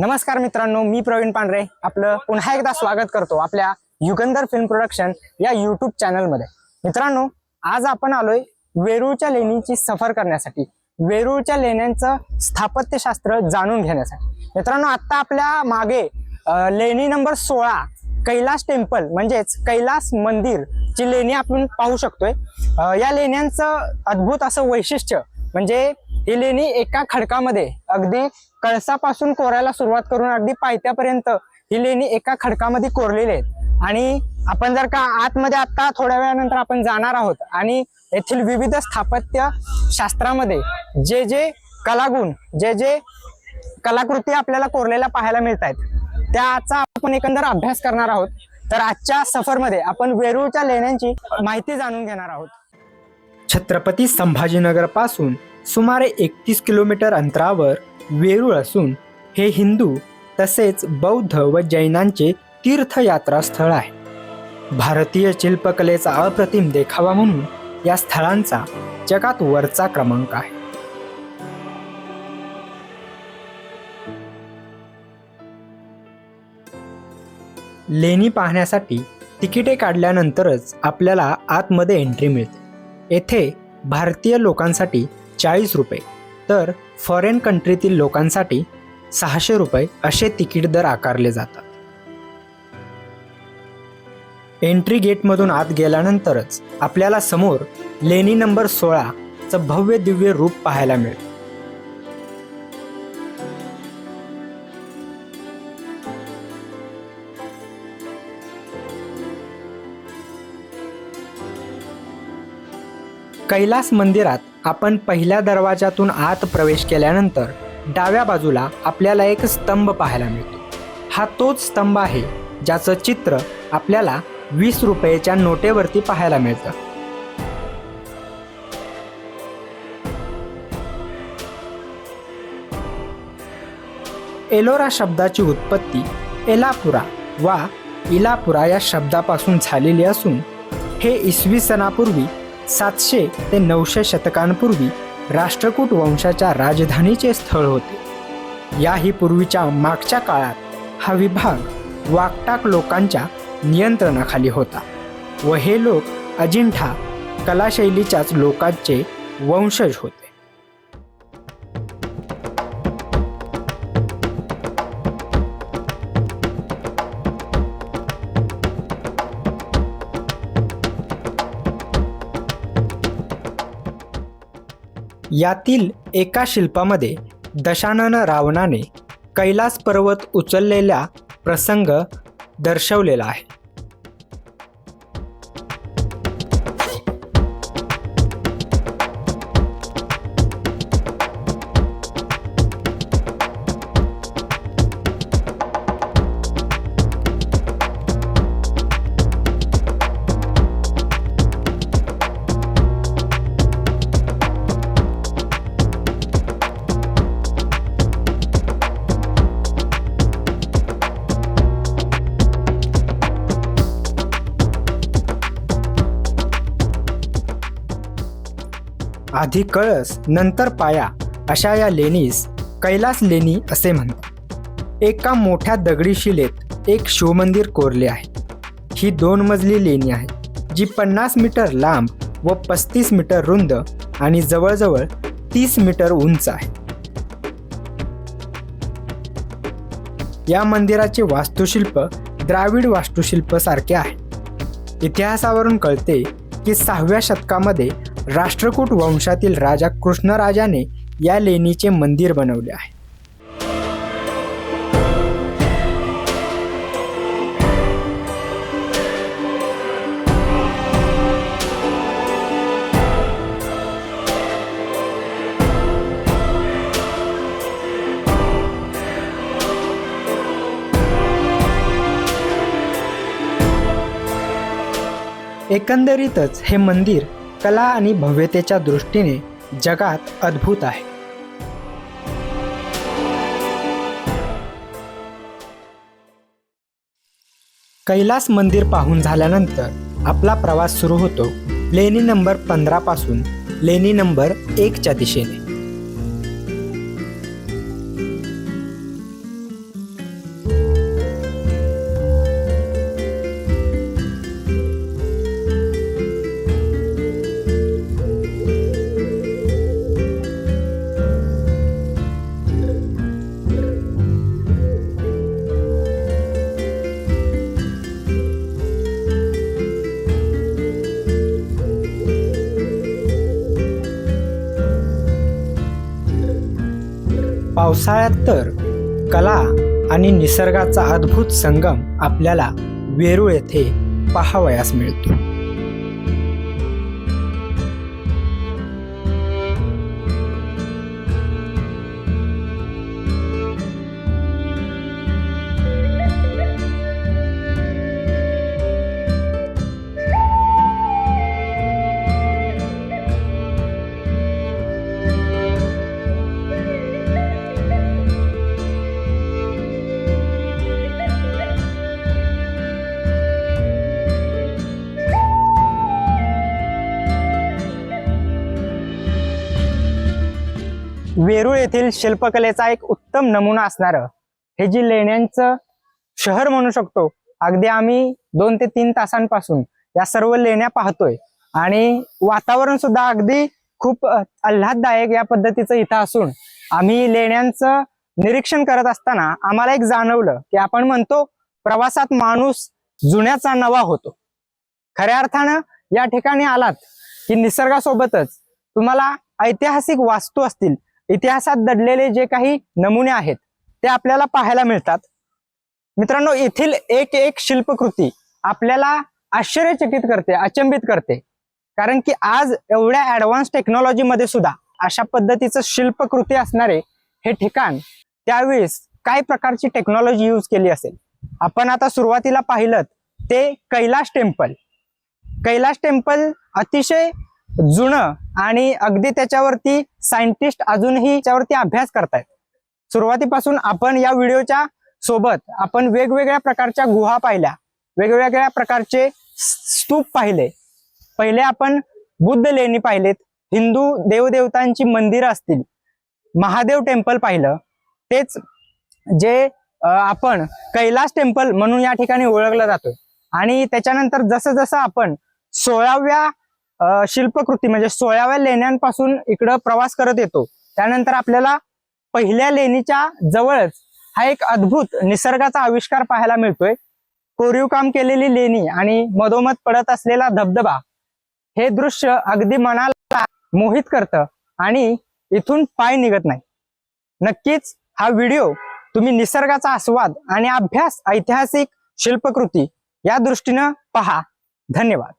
नमस्कार मित्रांनो मी प्रवीण पांढरे. आपलं पुन्हा एकदा स्वागत करतो आपल्या युगंधर फिल्म प्रोडक्शन या युट्यूब चॅनलमध्ये मित्रांनो आज आपण आलोय वेरूळच्या लेणीची सफर करण्यासाठी. वेरूळच्या लेण्यांचं स्थापत्यशास्त्र जाणून घेण्यासाठी. मित्रांनो आत्ता आपल्या मागे लेणी नंबर सोळा कैलास टेम्पल म्हणजेच कैलास मंदिर ची लेणी आपण पाहू शकतोय. या लेण्यांचं अद्भुत असं वैशिष्ट्य म्हणजे ही लेणी एका खडकामध्ये अगदी कळसापासून कोरायला सुरुवात करून अगदी पायथ्यापर्यंत ही लेणी एका खडकामध्ये कोरलेली आहेत. आणि आपण जर का आतमध्ये आता थोड्या वेळानंतर आपण जाणार आहोत आणि येथील विविध स्थापत्य शास्त्रामध्ये जे जे कलागुण जे जे कलाकृती आपल्याला कोरलेल्या पाहायला मिळत आहेत त्याचा आपण एकंदर अभ्यास करणार आहोत. तर आजच्या सफरमध्ये आपण वेरूळच्या लेण्यांची माहिती जाणून घेणार आहोत. छत्रपती संभाजीनगरपासून सुमारे एकतीस किलोमीटर अंतरावर वेरूळ असून हे हिंदू तसेच बौद्ध व जैनांचे तीर्थयात्रा स्थळ आहे. भारतीय शिल्पकलेचा अप्रतिम देखावा म्हणून या स्थळांचा जगात वरचा क्रमांक आहे. लेणी पाहण्यासाठी तिकिटे काढल्यानंतरच आपल्याला आतमध्ये एंट्री मिळते. येथे भारतीय लोकांसाठी चाळीस रुपये. तर फॉरेन कंट्रीतील लोकांसाठी सहाशे रुपये असे तिकीट दर आकारले जातात. एंट्री गेटमधून आत गेल्यानंतरच आपल्याला समोर लेणी नंबर सोळाचं भव्य दिव्य रूप पाहायला मिळतं. कैलास मंदिरात आपण पहिल्या दरवाजातून आत प्रवेश केल्यानंतर डाव्या बाजूला आपल्याला एक स्तंभ पाहायला मिळतो. हा तोच स्तंभ आहे ज्याचं चित्र आपल्याला वीस रुपयेच्या नोटेवरती पाहायला मिळतं. एलोरा शब्दाची उत्पत्ती एलापुरा वा इलापुरा या शब्दापासून झालेली असून हे इसवी सणापूर्वी सातशे ते नऊशे शतकांपूर्वी राष्ट्रकूट वंशाच्या राजधानीचे स्थळ होते. याही पूर्वीच्या मागच्या काळात हा विभाग वाकटाक लोकांच्या नियंत्रणाखाली होता व हे लोक अजिंठा कलाशैलीच्याच लोकांचे वंशज होते. यातील एका शिल्पामध्ये दशानन रावणाने कैलास पर्वत उचललेला प्रसंग दर्शवलेला आहे. आधी कळस नंतर पाया अशा या लेणीस कैलास लेणी असे म्हणतात. एका मोठ्या दगडी शिलेत एक शिवमंदिर कोरले आहे. ही दोन मजली लेणी आहे जी पन्नास मीटर लांब व पस्तीस मीटर रुंद आणि जवळजवळ तीस मीटर उंच आहे. या मंदिराचे वास्तुशिल्प द्राविड वास्तुशिल्प सारखे आहे. इतिहासावरून कळते की सहाव्या शतकामध्ये राष्ट्रकूट वंशातील राजा कृष्णराजाने या लेणीचे मंदिर बनवले आहे. एकंदरीतच हे मंदिर कला आणि भव्यतेच्या दृष्टीने जगात अद्भुत आहे. कैलास मंदिर पाहून झाल्यानंतर आपला प्रवास सुरू होतो. लेणी नंबर पंधरा पासून लेणी नंबर एकच्या दिशेने. पावसाळ्यात तर कला आणि निसर्गाचा अद्भुत संगम आपल्याला वेरूळ येथे पाहावयास मिळतो. वेरूळ येथील शिल्पकलेचा एक उत्तम नमुना असणारं. हे जी लेण्यांचं शहर म्हणू शकतो अगदी आम्ही दोन ते तीन तासांपासून या सर्व लेण्या पाहतोय. आणि वातावरण सुद्धा अगदी खूप आल्हाददायक या पद्धतीचं इथं असून आम्ही लेण्यांचं निरीक्षण करत असताना आम्हाला एक जाणवलं की आपण म्हणतो प्रवासात माणूस जुन्याचा नवा होतो. खऱ्या अर्थानं या ठिकाणी आलात की निसर्गासोबतच तुम्हाला ऐतिहासिक वास्तू असतील इतिहासात दडलेले जे काही नमुने आहेत ते आपल्याला पाहायला मिळतात. मित्रांनो येथील एक एक शिल्पकृती आपल्याला आश्चर्यचकित करते अचंबित करते. कारण की आज एवढ्या ऍडव्हान्स टेक्नॉलॉजीमध्ये सुद्धा अशा पद्धतीचं शिल्पकृती असणारे हे ठिकाण त्यावेळेस काय प्रकारची टेक्नॉलॉजी यूज केली असेल? आपण आता सुरुवातीला पाहिलं ते कैलाश टेम्पल. कैलाश टेम्पल अतिशय जुनं आणि अगदी त्याच्यावरती सायंटिस्ट अजूनही याच्यावरती अभ्यास करतायत. सुरुवातीपासून आपण या व्हिडिओच्या सोबत आपण वेगवेगळ्या प्रकारच्या गुहा पाहिल्या. वेगवेगळ्या प्रकारचे स्तूप पाहिले. पहिले आपण बुद्ध लेणी पाहिलेत. हिंदू देवदेवतांची मंदिरं असतील. महादेव टेम्पल पाहिलं. तेच जे आपण कैलास टेम्पल म्हणून या ठिकाणी ओळखलं जातोय. आणि त्याच्यानंतर जसं जसं आपण सोळाव्या शिल्पकृती म्हणजे सोळाव्या लेण्यांपासून इकडं प्रवास करत येतो. त्यानंतर आपल्याला पहिल्या लेणीच्या जवळच हा एक अद्भुत निसर्गाचा आविष्कार पाहायला मिळतोय. कोरीव काम केलेली लेणी आणि मधोमध पडत असलेला धबधबा हे दृश्य अगदी मनाला मोहित करतं आणि इथून पाय निघत नाही. नक्कीच हा व्हिडिओ तुम्ही निसर्गाचा आस्वाद आणि अभ्यास ऐतिहासिक शिल्पकृती या दृष्टीनं पहा. धन्यवाद.